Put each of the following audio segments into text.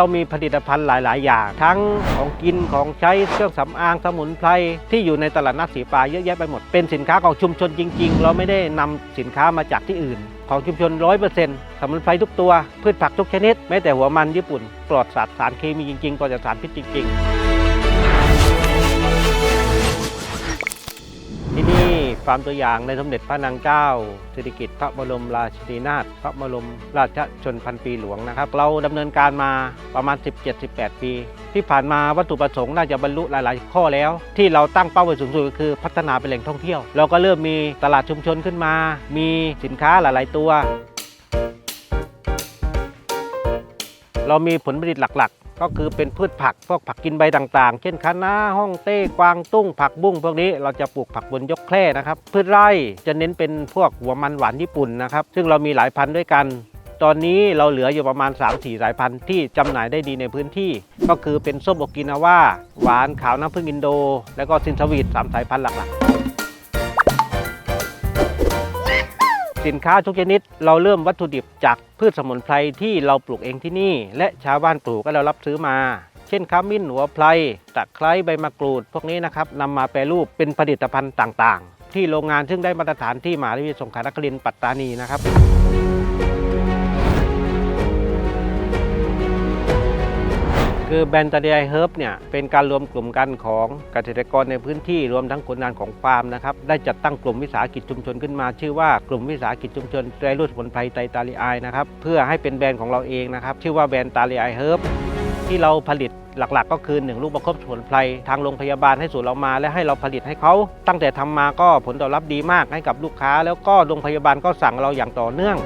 เรามีผลิตภัณฑ์หลาย ๆ อย่าง ทั้งของกินของใช้เครื่องสำอางสมุนไพรที่อยู่ในตลาดนัดสีปลาเยอะแยะไปหมด เป็นสินค้าของชุมชนจริง ๆ เราไม่ได้นำสินค้ามาจากที่อื่น ของชุมชน 100%สมุนไพรทุกตัว พืชผักทุกชนิด แม้แต่หัวมันญี่ปุ่น ปลอดสารสารเคมีจริงๆปลอดจากสารพิษจริง ๆ นี่ฟามตัวอย่างในสมเด็จพระนางเจ้าสิริกิติ์พระบรมราชินีนาถพระบรมราชชนพันปีหลวงนะครับ เราดำเนินการมาประมาณ 17-18 ปี ที่ผ่านมาวัตถุประสงค์น่าจะบรรลุหลาย ๆ ข้อแล้ว ที่เราตั้งเป้าไว้สูงสุดก็คือพัฒนาเป็นแหล่งท่องเที่ยว เราก็เริ่มมีตลาดชุมชนขึ้นมา มีสินค้าหลาย ๆ ตัว เรามีผลผลิตหลัก ๆ ก็คือเป็นพืชผักพวกผักกินใบต่างๆ เช่นคะน้าห้องเต้กวางตุ้ง ผักบุ้งพวกนี้เราจะปลูกผักบนยกแคร่นะครับ พืชไร่จะเน้นเป็นพวกหัวมันหวานญี่ปุ่นนะครับ ซึ่งเรามีหลายพันธุ์ด้วยกัน ตอนนี้เราเหลืออยู่ประมาณ 3-4 สายพันธุ์ที่จำหน่ายได้ดีในพื้นที่ ก็คือเป็นส้มโอกินาว่าหวานขาวน้ำผึ้งอินโด แล้วก็ซินสวีทสามสายพันธุ์หลักๆ สินค้าทุกชนิด เราเริ่มวัตถุดิบจากพืชสมุนไพรที่เราปลูกเองที่นี่ และชาวบ้านปลูกก็เรารับซื้อมา เช่นขมิ้นหัวไพรตะไคร้ใบมะกรูด พวกนี้นะครับนำมาแปรรูปเป็นผลิตภัณฑ์ต่างๆ ที่โรงงานซึ่งได้มาตรฐานที่มหาวิทยาลัยสงขลานครินทร์ปัตตานีนะครับ คือแบรนด์ตาเดียเฮิร์บเนี่ยเป็นการรวมกลุ่มกันของเกษตรกรในพื้นที่รวมทั้งคนงานของฟาร์มนะครับได้จัดตั้งกลุ่มวิสาหกิจชุมชนขึ้นมา ชื่อว่ากลุ่มวิสาหกิจชุมชนไตรรุ่สมุนไพรไตตาลีไอนะครับเพื่อให้เป็นแบรนด์ของเราเองนะครับชื่อว่าแบรนด์ตาลีไอเฮิร์บที่เราผลิตหลักๆ ก็คือ 1 ลูกประคบสมุนไพรทางโรงพยาบาลให้สูตรเรามา และให้เราผลิตให้เขา ตั้งแต่ทำมาก็ผลตอบรับดีมากให้กับลูกค้า แล้วก็โรงพยาบาลก็สั่งเราอย่างต่อเนื่อง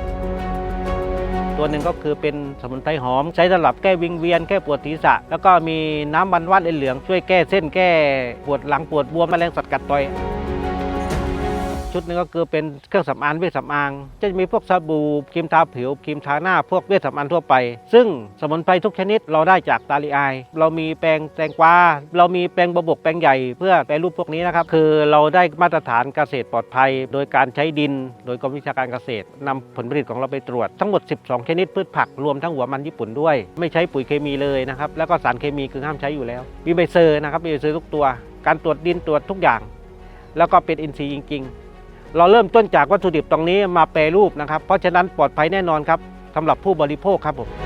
ตัวหนึ่งก็คือเป็นสมุนไพรหอม ใช้สำหรับแก้วิงเวียนแก้ปวดศีรษะ แล้วก็มีน้ำมันว่านเหลืองช่วยแก้เส้นแก้ปวดหลังปวดบวมแมลงสัตว์กัดต่อย ชุดนึงก็คือเป็นเครื่องสำอางเวชสำอางจะมีพวกสบู่ครีมทาผิวครีมทาหน้า พวกเวชสำอางทั่วไป ซึ่งสมุนไพรทุกชนิดเราได้จากตาลีไอาย เรามีแปรงแตงกวาเรามีแปรงบวบกแปรงใหญ่เพื่อแปรรูปพวกนี้นะครับคือเราได้มาตรฐานเกษตรปลอดภัย โดยการใช้ดิน โดยกรมวิชาการเกษตรนำผลผลิตของเราไปตรวจทั้งหมด 12 ชนิดพืชผักรวมทั้งหัวมันญี่ปุ่นด้วย ไม่ใช้ปุ๋ยเคมีเลยนะครับแล้วก็สารเคมีคือห้ามใช้อยู่แล้วมีใบเซอร์นะครับมีใบเซอร์ทุกตัว การตรวจดินตรวจทุกอย่าง แล้วก็เป็นอินทรีย์จริง ๆ เราเริ่มต้นจากวัตถุดิบตรงนี้มาแปรรูปนะครับ เพราะฉะนั้นปลอดภัยแน่นอนครับสำหรับผู้บริโภคครับผม